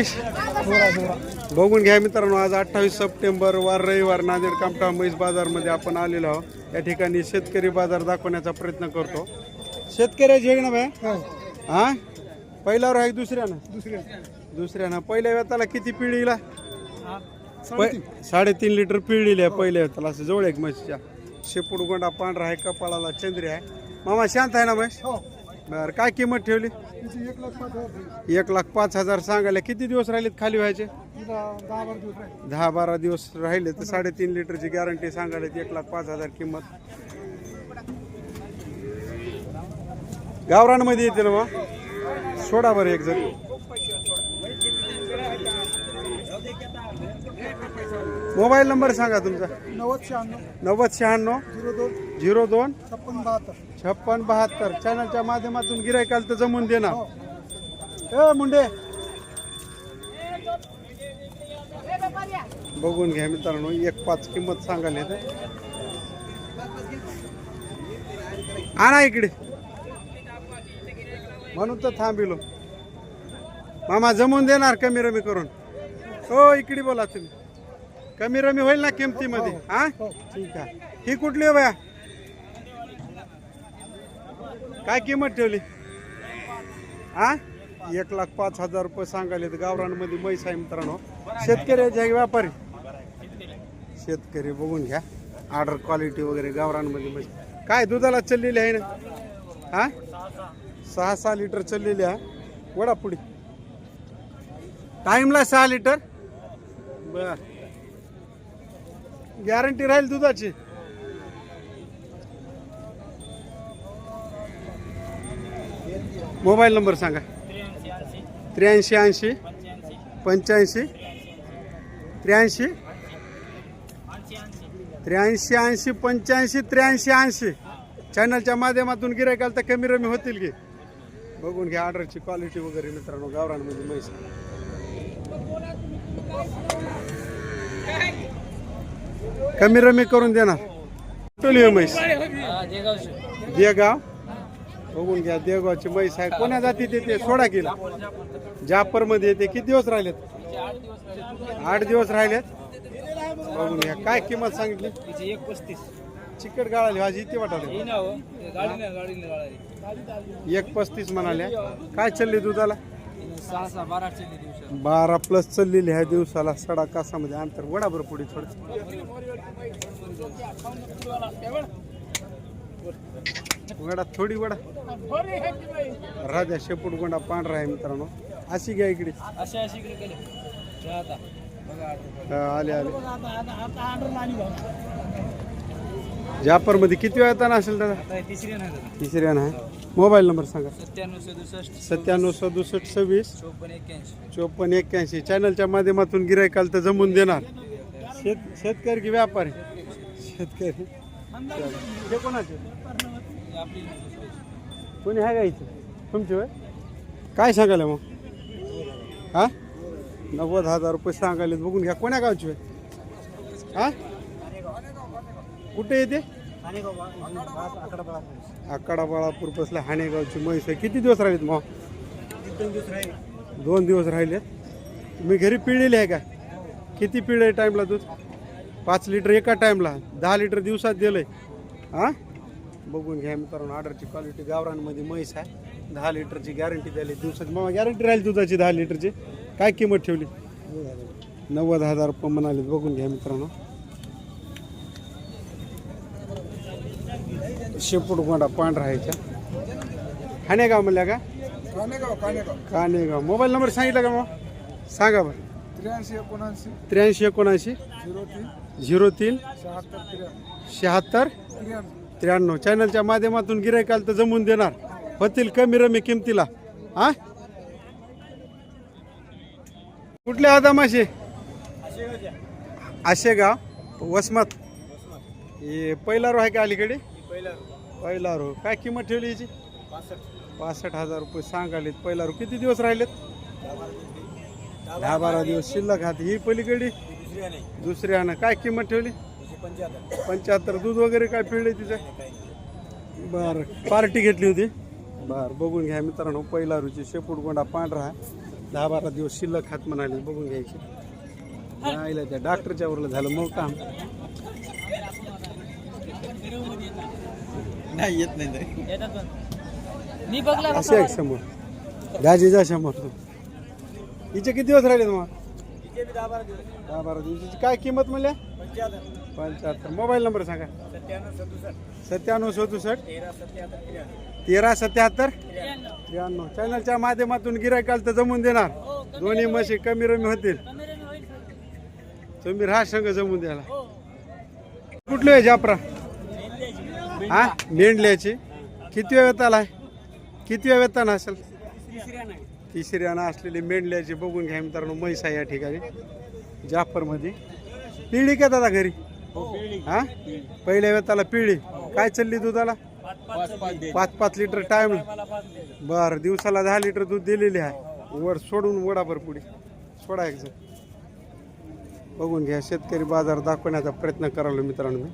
म्हैस बघून घ्या मित्रांनो आज अठ्ठावीस सप्टेंबर वार रविवार नांदेड कामठा म्हैस बाजारमध्ये आपण आलेलो आहोत. या ठिकाणी शेतकरी बाजार दाखवण्याचा प्रयत्न करतो. शेतकऱ्याची आहे ना बाय हा. पहिल्यावर आहे दुसऱ्यानं? दुसऱ्या दुसऱ्यानं. पहिल्या वेताला किती पिढीला साडेतीन. लिटर पिळलेली आहे पहिल्या वेताला. असं जवळ एक म्हशीच्या? शेपूट गोंडा पांढरा आहे कपाळाला चंद्री आहे. मामा शांत आहे ना म्हैस हो. बरं काय किंमत ठेवली? तिची एक लाख पाच हजार एक लाख पाच हजार सांगायला किती दिवस राहिलेत खाली व्हायचे? तिला दहा बारा दिवस दहा बारा दिवस राहिले तर साडेतीन लिटरची गॅरंटी सांगायला एक लाख पाच हजार किंमत. गावरानमध्ये येते ना मग सोडा बरं एक जण. मोबाईल नंबर सांगा तुमचा. नव्वद शहाण्णव. नव्वद शहाण्णव. झिरो दोन. झिरो दोन. छप्पन बहात्तर. छप्पन बहात्तर. चॅनलच्या माध्यमातून गिरायकाल तर जमून हो. देणार ए मुंडे. बघून घ्या मित्रांनो एक पाच किंमत सांगायला येते आणा इकडे. म्हणून तर थांबिलो. मामा जमून देणार कमी रमी करून हो इकडे बोला तुम्ही. कमी रमी होईल ना किमतीमध्ये हा ठीक आहे. ही कुठली बाया? काय किंमत ठेवली? हा? एक लाख पाच हजार रुपये सांगायले तर गावरांमध्ये म्हैस आहे मित्रांनो. शेतकऱ्याचे आहे व्यापारी. शेतकरी बघून घ्या. ऑर्डर क्वालिटी वगैरे गावरांमध्ये म्हैस. काय दुधाला चाललेली आहे ना? हा? सहा सहा लिटर चाललेली आहे. वडा पुढे टाइमला सहा लिटर. बर. गॅरंटी राहील दुधाची. मोबाईल नंबर सांगा. त्र्याऐंशी ऐंशी पंच्याऐंशी त्र्याऐंशी त्र्याऐंशी ऐंशी पंच्याऐंशी त्र्याऐंशी ऐंशी. चॅनलच्या माध्यमातून गिरायकाल तर कमी रमी होतील की. बघून घ्या ऑर्डरची क्वालिटी वगैरे मित्रांनो गावरांमध्ये म्हैस. कमी रमी करून देणार. कुठली आहे म्हैस. देगाव. बघून घ्या देगावची म्हैस आहे. कोण्या जातीत येते? सोडा केला. जापरमध्ये येते. किती दिवस राहिलेत? आठ दिवस राहिलेत. बघून घ्या. काय किंमत सांगितली? एक पस्तीस चिकट गाळाली हो, भाजी इथे वाटाली एक पस्तीस म्हणाल्या. काय चालली दुधाला? सहा सहा बारा प्लस चाललेली आहे दिवसाला सडा कासामध्ये अंतर वडा बरं पुढे थोडं वडा थोडी वडा. राजा शेपूट गोंडा पांढरा आहे मित्रांनो. अशी घ्या इकडे. अशा अशी इकडे केले. आता. बघा आता. आले आले. जापरमध्ये किती वेळ येताना असेल दादा? तिसऱ्या नाही मोबाईल नंबर सांगा. सत्त्याण्णव सदुसष्ट. सत्त्याण्णव सदुसष्ट सव्वीस. चोपन्न एक्क्याऐंशी. चोपन्न एक्क्याऐंशी. चॅनलच्या माध्यमातून गिरायकाल तर जमून देणार. शेत शेतकरी की व्यापारी? शेतकरी. हे कोणाचे? आपली कोणी आहे का इथे? तुमचे होय? काय सांगायला मग? हा? नव्वद हजार रुपये सांगायले बघून घ्या. कोण्या गावची होय? हा? कुठे येते आकडा बाळापूर बसला हाणेगावची म्हैस आहे. किती दिवस राहिलेत मग दोन दिवस राहिलेत. तुम्ही घरी पिळलेली आहे का? किती पिळ आहे टाईमला दूध? पाच लिटर एका टाईमला. दहा लिटर दिवसात दिलंय. हां बघून घ्या मित्रांनो ऑर्डरची क्वालिटी गावरांमध्ये म्हैस आहे. दहा लिटरची गॅरंटी द्यायली दिवसाची मग गॅरंटी राहील दुधाची दहा लिटरची. काय किंमत ठेवली? नव्वद हजार रुपये म्हणाले. बघून घ्या मित्रांनो. शेपूट गोंडा पांढरा ह्याच्या हाणेगाव म्हणल्या का? कानेगाव कानेगाव कानेगाव मोबाईल नंबर सांगितला का मग? सांगा बरं. त्र्याऐंशी एकोणऐंशी. त्र्याऐंशी एकोणऐंशी. झिरो तीन. झिरो तीन. शहात्तर त्र्याण्णव. शहात्तर. त्र्याण्णव. त्र्याण्णव चॅनलच्या माध्यमातून गिरायकाल तर जमून देणार. होतील कमी रमी किमतीला. हा? कुठले आदामाशे आशेगाव. वसमत. हे पहिला रो आहे का अलीकडे? पहिला पहिला रो काय किंमत ठेवली याची? पासष्ट हजार रुपये सांगालेत पहिला रो किती दिवस राहिलेत? दहा बारा दिवस. शिल्लक हात ही पलीकडे आणा काय किंमत ठेवली? पंच्याहत्तर. दूध वगैरे काय पिळले तिचं? बर. पार्टी घेतली होती? बर. बघून घ्या मित्रांनो पहिला रुची शेपूट गोंडा पांढरा. दहा बारा दिवस शिल्लक हात म्हणाले. बघून घ्यायची. राहिलं त्या डॉक्टरच्या वरलं झालं मग काम नाही येत नाही मी बघला असे एक समोर. गाजीचा समोर हिचे किती दिवस राहिले तुम्हाला दहा बारा दिवसाची काय किंमत म्हणल्या? पंच्याहत्तर. मोबाईल नंबर सांगा. सत्त्याण्णव सदुसष्ट. तेरा सत्याहत्तर त्र्याण्णव. चॅनलच्या माध्यमातून गिरायकाल तर जमून देणार. दोन्ही म्हशी कमी रमी होतील. तुम्ही राहा संघ जमून द्यायला. कुठलं आहे जापरा हा? मेंढल्याची किती वेळ आहे किती वेळ वेतन असेल? तिसऱ्यानं असलेली मेंढल्याची बघून घ्या मित्रांनो म्हैस आहे या ठिकाणी जाफरमध्ये. पिढी का दादा घरी? हा पहिल्या वेताला पिढी काय चालली दुधाला? पाच पाच लिटर टाइम बर दिवसाला दहा लिटर दूध दिलेली आहे. वर सोडून वडाभर पुढे. सोडा एक बघून घ्या शेतकरी बाजार दाखवण्याचा प्रयत्न करालो मित्रांनो मी.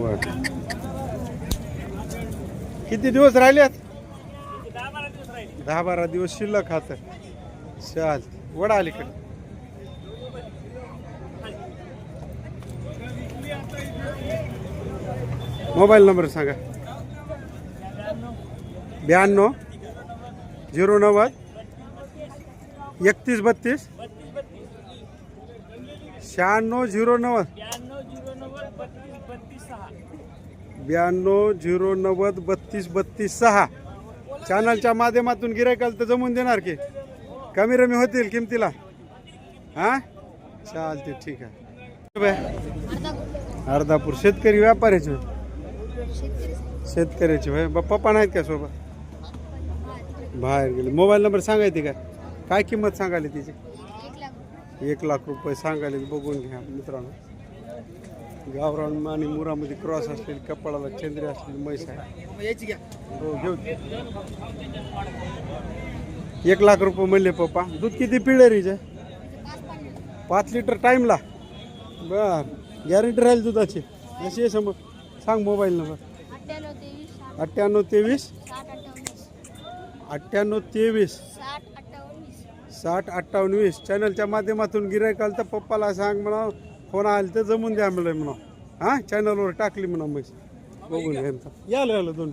वर किती दिवस राहिलेत? दहा बारा दिवस शिल्लक खात चाल वडा अलीकडे. मोबाईल नंबर सांगा. ब्याण्णव झिरो नव्वद एकतीस बत्तीस शहाण्णव झिरो नव्वद. ब्याण्णव झिरो नव्वद बत्तीस बत्तीस सहा. चॅनलच्या माध्यमातून गिरायकाल तर जमून देणार की? कमी रमी होतील किमतीला? हां? चालते ठीक आहे. अर्धापूर शेतकरी व्यापाऱ्याचे. शेतकऱ्याचे भाई पप्पा नाहीत का सोबत? बाहेर गेले. मोबाईल नंबर सांगायचे का? काय किंमत सांगायला तिची? एक लाख रुपये सांगायला बघून घ्या मित्रांनो. गावरान आणि मुरामध्ये क्रॉस असलेली कपाळाला चंद्री असलेली म्हैस आहे. हो घेऊ. एक लाख रुपये म्हणले पप्पा. दूध किती पिळे रिजे पाच लिटर टाईमला. बर. गॅरंटी राहील दुधाची. अशी आहे समोर सांग मोबाईल नंबर. अठ्ठ्याण्णव तेवीस अठ्ठ्याण्णव तेवीस. साठ अठ्ठावन्न वीस. चॅनलच्या माध्यमातून गिरायकाल तर पप्पाला सांग म्हणा फोन आले तर जमून द्या म्हणलं म्हणा हां? चॅनलवर टाकली म्हणा म्हैस बघून घ्या यालं यालं दोन.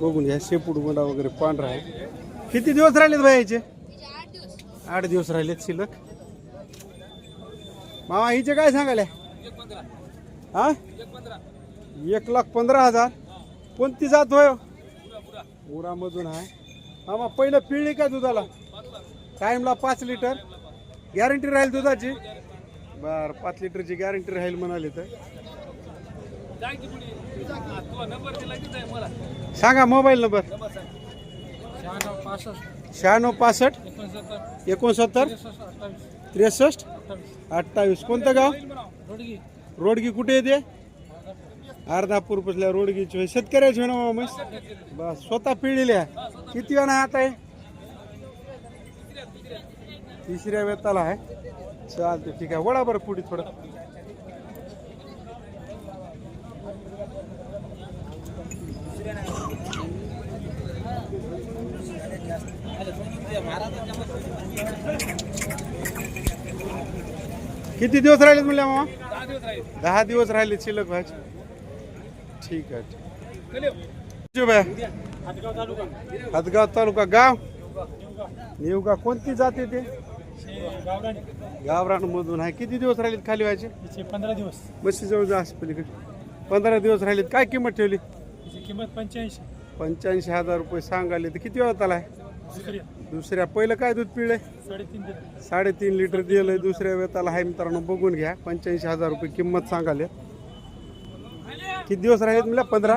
बघून घ्या शेपूट गुंडा वगैरे पांढरा आहे. किती दिवस राहिलेत भाई याचे आठ दिवस राहिलेत शिल्लक. मामा हिचे काय सांगाले हा? एक लाख पंधरा हजार. कोणती जात होय? उरामधून आहे. मामा पहिलं पिळली का दुधाला? टाईमला पाच लिटर. गॅरंटी राहील दुधाची? बर पाच लिटरची गॅरंटी राहील म्हणाले तर. सांगा मोबाईल नंबर. शहाण्णव पासष्ट एकोणसत्तर त्रेसष्ट अठ्ठावीस. कोणतं गाव? रोडगी कुठे येते? अर्धापूर पसल्या रोडगीची शेतकऱ्याची होय ना मामा? बस स्वतः पिळलेल्या. किती वेळा हात आहे तिसऱ्या वेताला आहे. चालते ठीक आहे. वडा बरं पुढे थोडं. किती दिवस राहिलेत म्हणल्या मामा? दहा दिवस राहिले शिल्लक व्हायचे ठीक आहे ठीक आहे. हदगाव तालुका. गाव? नेवगा कोणती जाते ते? गावरान मधून आहे. किती दिवस राहिलेत खाली व्हायचे? पंधरा दिवस. मस्ती जवळ जा असं पलीकडे. पंधरा दिवस राहिलेत. काय किंमत ठेवली? किंमत पंच्याऐंशी. पंच्याऐंशी हजार रुपये सांगाले तर किती वेळात आलाय? दुसरी दुसऱ्या. पहिलं काय दूध पिळे साडेतीन साडेतीन लिटर दिलंय. दुसऱ्या वेताला आहे मित्रांनो. बघून घ्या. पंच्याऐंशी हजार रुपये किंमत सांगाले किती दिवस राहिलेत म्हणल्या पंधरा?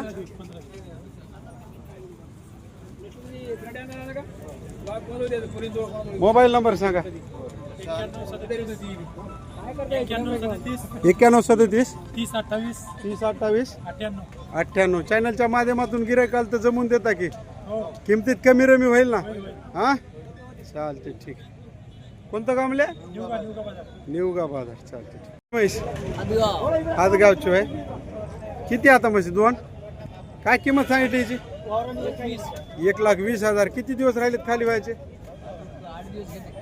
मोबाईल नंबर सांगा. एक्क्याण्णव सदतीस. सदतीस तीस अठ्ठावीस. तीस अठ्ठावीस अठ्ठ्याण्णव. अठ्ठ्याण्णव चॅनलच्या माध्यमातून गिरायकाल तर जमून देता की? किमतीत कमी रमी होईल ना? हा? चालते ठीक. कोणतं कामले निवगा बाजार. चालते ठीक. म्हैस गावची आहे किती आता म्हशी दोन? काय किंमत सांगितली याची? एक लाख वीस हजार. किती दिवस राहिलेत खाली व्हायचे?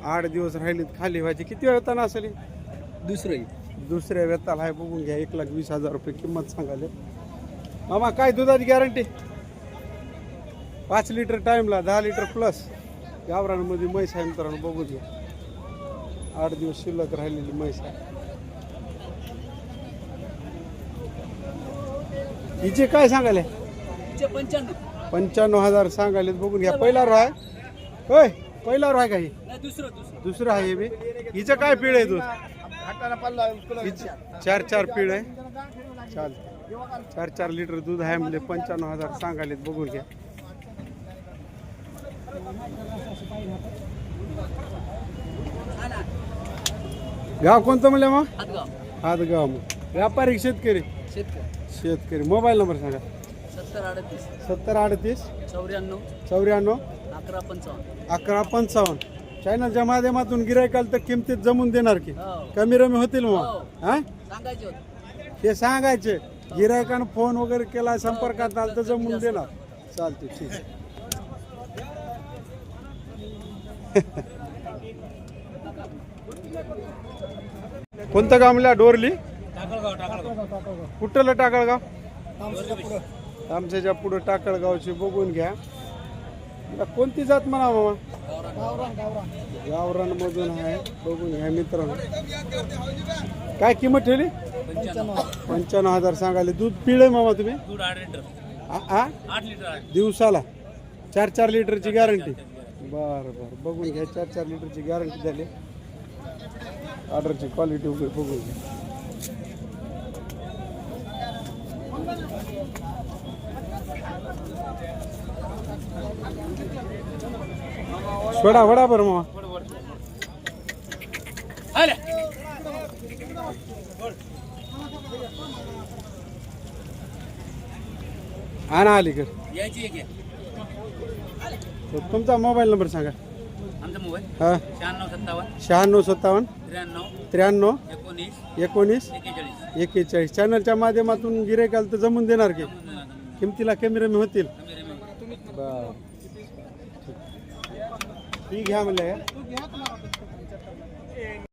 आठ दिवस राहिलेत खाली व्हायचे. किती वेळ असेल? दुसरं दुसऱ्या वेताला आहे बघून घ्या. एक लाख वीस हजार रुपये किंमत सांगाले मामा काय दुधाची गॅरंटी पाच लिटर टाईमला दहा लिटर प्लस गावरांमध्ये म्हैस आहे मित्रांनो बघून घ्या. आठ दिवस शिल्लक राहिलेली म्हैस आहे. हिचे काय सांगाले पंच्याण्णव. पंच्याण्णव हजार सांगाले बघून घ्या. पहिला रो आहे. होय पहिला रो आहे का ही? नाही दुसरं आहे हे बी. हिचं काय पिढ आहे दूध? चार चार पिढ आहे. चाल. चार चार लिटर दूध आहे म्हणजे पंच्याण्णव हजार सांगालेत बघून घ्या. गाव कोणतं म्हणलं मग? हातगाव मग. व्यापारी शेतकरी? शेतकरी. शेतकरी. मोबाईल नंबर सांगा. सत्तर अडतीस. सत्तर अडतीस. चौऱ्याण्णव. चौऱ्याण्णव. अकरा पंचावन्न. अकरा पंचावन्न. चॅनलच्या माध्यमातून गिरायकाल तर किमतीत जमून देणार की? हो. कमी रमी होतील मग. हो. हा? सांगायचे होते. ते सांगायचे. गिरायकानं फोन वगैरे केला संपर्कात आलं तर जमून देणार. चालते ठीक आहे. कोणतं गाव म्हणल्या डोरली? टाकळगाव टाकळगाव. कुठलं टाकळगाव? आमच्या पुढं टाकळगावची बघून घ्या. कोणती जात म्हणा गावरान मधून आहे. बघून घ्या मित्रांनो. काय किंमत ठेवली? पंच्याण्णव हजार सांगाले दूध पिळे मामा तुम्ही? दिवसाला? चार चार लिटरची गॅरंटी. बरं बरं. बघून घ्या चार चार लिटरची गॅरंटी झाली. ऑर्डरची क्वालिटी वगैरे बघून घ्या. सोडा वडा बरं आले आणा आहे. तर तुमचा मोबाईल नंबर सांगा. आमचा मोबाईल? हा. शहाण्णव सत्तावन्न. शहाण्णव सत्तावन्न. त्र्याण्णव. त्र्याण्णव. एकोणीस. एकोणीस. एकेचाळीस. एकेचाळीस. चॅनलच्या माध्यमातून गिरायकाल तर जमून देणार की. किमतीला कमी रमी होतील बर. ठीक घ्या म्हणलं